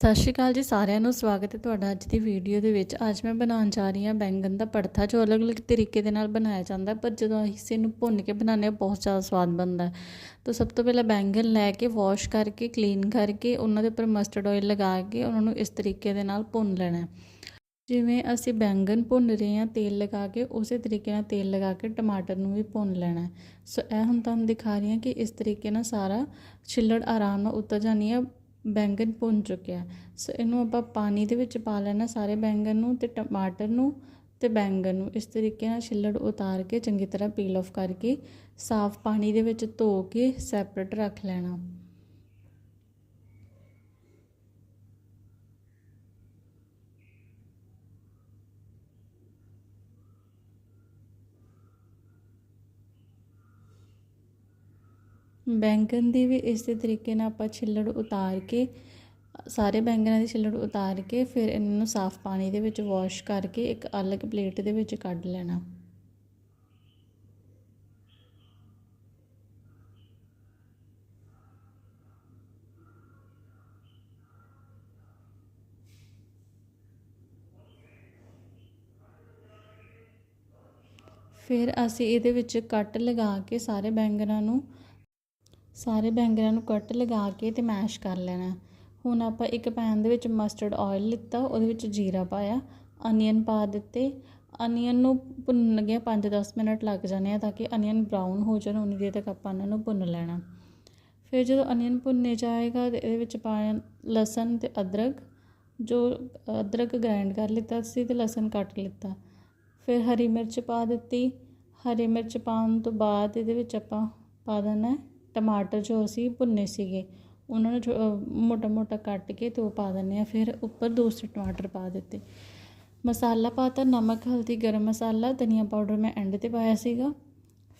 ਸਤਿ ਸ਼੍ਰੀ ਅਕਾਲ ਜੀ ਸਾਰਿਆਂ ਨੂੰ, ਸਵਾਗਤ ਹੈ ਤੁਹਾਡਾ ਅੱਜ ਦੀ ਵੀਡੀਓ ਦੇ ਵਿੱਚ। ਅੱਜ ਮੈਂ ਬਣਾਉਣ ਜਾ ਰਹੀ ਹਾਂ ਬੈਂਗਣ ਦਾ ਪੜਥਾ ਜੋ ਅਲੱਗ-ਅਲੱਗ ਤਰੀਕੇ ਦੇ ਨਾਲ ਬਣਾਇਆ ਜਾਂਦਾ ਪਰ ਜਦੋਂ ਅਸੀਂ ਇਸ ਨੂੰ ਭੁੰਨ ਕੇ ਬਣਾਉਂਦੇ ਹਾਂ ਬਹੁਤ ਜ਼ਿਆਦਾ ਸਵਾਦ ਬਣਦਾ ਤਾਂ ਸਭ ਤੋਂ ਪਹਿਲਾਂ ਬੈਂਗਣ ਲੈ ਕੇ ਵਾਸ਼ ਕਰਕੇ ਕਲੀਨ ਕਰਕੇ, ਉਹਨਾਂ ਦੇ ਉੱਪਰ ਮਸਟਰਡ ਆਇਲ ਲਗਾ ਕੇ, ਉਹਨਾਂ ਨੂੰ ਇਸ ਤਰੀਕੇ ਦੇ ਨਾਲ ਭੁੰਨ ਲੈਣਾ ਜਿਵੇਂ ਅਸੀਂ ਬੈਂਗਣ ਭੁੰਨ ਰਹੇ ਹਾਂ, ਤੇਲ ਲਗਾ ਕੇ, ਉਸੇ ਤਰੀਕੇ ਨਾਲ ਤੇਲ ਲਗਾ ਕੇ ਟਮਾਟਰ ਨੂੰ ਵੀ ਭੁੰਨ ਲੈਣਾ ਸੋ ਇਹ ਹੁਣ ਤੁਹਾਨੂੰ ਦਿਖਾ ਰਹੀ ਹਾਂ ਕਿ ਇਸ ਤਰੀਕੇ ਨਾਲ ਸਾਰਾ ਛਿੱਲੜ ਆਰਾਮ ਨਾਲ ਉਤਰ ਜਾਣੀ ਹੈ। ਬੈਂਗਣ ਭੁੰਨ ਚੁੱਕਿਆ ਸੋ ਇਹਨੂੰ ਆਪਾਂ ਪਾਣੀ ਦੇ ਵਿੱਚ ਪਾ ਲੈਣਾ ਸਾਰੇ ਬੈਂਗਣ ਨੂੰ ਤੇ ਟਮਾਟਰ ਨੂੰ ਤੇ ਬੈਂਗਣ ਨੂੰ। ਇਸ ਤਰੀਕੇ ਨਾਲ ਛਿੱਲੜ ਉਤਾਰ ਕੇ ਚੰਗੀ ਤਰ੍ਹਾਂ ਪੀਲ ਆਫ ਕਰਕੇ ਸਾਫ਼ ਪਾਣੀ ਦੇ ਵਿੱਚ ਧੋ ਕੇ ਸੈਪਰੇਟ ਰੱਖ ਲੈਣਾ। ਬੈਂਗਣ ਦੀ ਵੀ ਇਸੇ ਤਰੀਕੇ ਨਾਲ ਆਪਾਂ ਛਿੱਲੜ ਉਤਾਰ ਕੇ, ਸਾਰੇ ਬੈਂਗਣਾਂ ਦੀ ਛਿੱਲੜ ਉਤਾਰ ਕੇ, ਫਿਰ ਇਹਨਾਂ ਨੂੰ ਸਾਫ਼ ਪਾਣੀ ਦੇ ਵਿੱਚ ਵਾਸ਼ ਕਰਕੇ ਇੱਕ ਅਲੱਗ ਪਲੇਟ ਦੇ ਵਿੱਚ ਕੱਢ ਲੈਣਾ। ਫਿਰ ਅਸੀਂ ਇਹਦੇ ਵਿੱਚ ਕੱਟ ਲਗਾ ਕੇ ਸਾਰੇ ਬੈਂਗਣਾਂ ਨੂੰ ਸਾਰੇ ਬੈਂਗਣਾਂ ਨੂੰ ਕੱਟ ਲਗਾ ਕੇ ਤੇ ਮੈਸ਼ ਕਰ ਲੈਣਾ। ਹੁਣ ਆਪਾਂ ਇੱਕ ਪੈਨ ਦੇ ਵਿੱਚ ਮਸਟਰਡ ਆਇਲ ਲਿੱਤਾ, ਉਹਦੇ ਵਿੱਚ ਜੀਰਾ ਪਾਇਆ ਅਨੀਅਨ ਪਾ ਦਿੱਤੇ। ਅਨੀਅਨ ਨੂੰ ਭੁੰਨਣ ਲੱਗਿਆ 5-10 ਮਿੰਟ ਲੱਗ ਜਾਣੇ ਆ ਤਾਂ ਕਿ ਅਨੀਅਨ ਬਰਾਊਨ ਹੋ ਜਾਣ, ਉਨੀ ਦੇਰ ਤੱਕ ਆਪਾਂ ਇਹਨਾਂ ਨੂੰ ਭੁੰਨ ਲੈਣਾ। ਫਿਰ ਜਦੋਂ ਅਨੀਅਨ ਭੁੰਨੇ ਜਾਏਗਾ ਤੇ ਇਹਦੇ ਵਿੱਚ ਪਾਇਆ ਲਸਣ ਤੇ ਅਦਰਕ। ਜੋ ਅਦਰਕ ਗ੍ਰਾਈਂਡ ਕਰ ਲਿੱਤਾ ਸੀ ਤੇ ਲਸਣ ਕੱਟ ਲਿੱਤਾ। ਫਿਰ ਹਰੀ ਮਿਰਚ ਪਾ ਦਿੱਤੀ। ਹਰੀ ਮਿਰਚ ਪਾਉਣ ਤੋਂ ਬਾਅਦ ਇਹਦੇ ਵਿੱਚ ਆਪਾਂ ਪਾ ਦੇਣਾ ਟਮਾਟਰ ਜੋ ਅਸੀਂ ਭੁੰਨੇ ਸੀਗੇ ਉਹਨਾਂ ਨੂੰ ਮੋਟਾ ਮੋਟਾ ਕੱਟ ਕੇ ਤੇ ਉਹ ਪਾ ਦਿੰਦੇ ਆ ਫਿਰ ਉੱਪਰ ਦੂਸਰੇ ਟਮਾਟਰ ਪਾ ਦਿੱਤੇ ਮਸਾਲਾ ਪਾਤਾ ਨਮਕ ਹਲਦੀ ਗਰਮ ਮਸਾਲਾ ਧਨੀਆ ਪਾਊਡਰ ਮੈਂ ਐਂਡ ਤੇ ਪਾਇਆ ਸੀਗਾ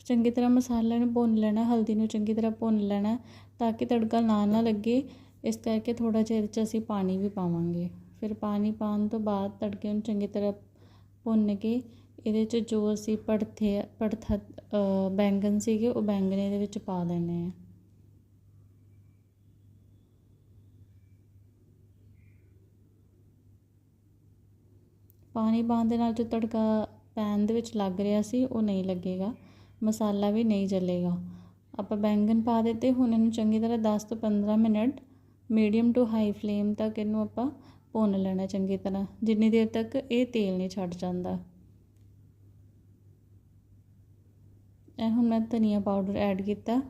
ਚੰਗੀ ਤਰ੍ਹਾਂ ਮਸਾਲੇ ਨੂੰ ਭੁੰਨ ਲੈਣਾ ਹਲਦੀ ਨੂੰ ਚੰਗੀ ਤਰ੍ਹਾਂ ਭੁੰਨ ਲੈਣਾ ਤਾਂ ਕਿ ਤੜਕਾ ਨਾ ਨਾ ਲੱਗੇ ਇਸ ਕਰਕੇ ਥੋੜਾ ਜਿਹਾ ਇਹਦੇ 'ਚ ਅਸੀਂ ਪਾਣੀ ਵੀ ਪਾਵਾਂਗੇ ਫਿਰ ਪਾਣੀ ਪਾਉਣ ਤੋਂ ਬਾਅਦ ਤੜਕੇ ਨੂੰ ਚੰਗੀ ਤਰ੍ਹਾਂ ਭੁੰਨ ਕੇ ਇਹਦੇ 'ਚ ਜੋ ਅਸੀਂ ਪੜਥੇ ਪੜਥਾ ਬੈਂਗਣ ਸੀਗੇ, ਉਹ ਬੈਂਗਣ ਇਹਦੇ ਵਿੱਚ ਪਾ ਦੇਣੇ ਆ। ਪਾਣੀ ਪਾਉਣ ਦੇ ਨਾਲ ਜੋ ਤੜਕਾ ਪੈਨ ਦੇ ਵਿੱਚ ਲੱਗ ਰਿਹਾ ਸੀ, ਉਹ ਨਹੀਂ ਲੱਗੇਗਾ। ਮਸਾਲਾ ਵੀ ਨਹੀਂ ਜਲੇਗਾ। ਆਪਾਂ ਬੈਂਗਣ ਪਾ ਦਿੱਤੇ, ਹੁਣ ਇਹਨੂੰ ਚੰਗੀ ਤਰ੍ਹਾਂ 10 ਤੋਂ 15 minute medium to high flame ਤੱਕ ਇਹਨੂੰ ਆਪਾਂ ਭੁੰਨ ਲੈਣਾ ਚੰਗੀ ਤਰ੍ਹਾਂ। ਜਿੰਨੀ ਦੇਰ ਤੱਕ ਇਹ ਤੇਲ ਨਹੀਂ ਛੱਡ ਜਾਂਦਾ। ਇਹ ਹੁਣ ਮੈਂ ਧਨੀਆ ਪਾਊਡਰ ਐਡ ਕੀਤਾ।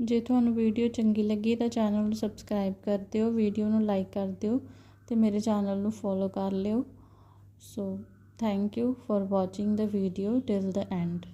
ਜੇ ਤੁਹਾਨੂੰ ਵੀਡੀਓ ਚੰਗੀ ਲੱਗੀ ਤਾਂ ਚੈਨਲ ਨੂੰ ਸਬਸਕ੍ਰਾਈਬ ਕਰ ਦਿਓ, ਵੀਡੀਓ ਨੂੰ ਲਾਈਕ ਕਰ ਦਿਓ। ਤੇ ਮੇਰੇ ਚੈਨਲ ਨੂੰ ਫੋਲੋ ਕਰ ਲਿਓ। So thank you for watching the video till the end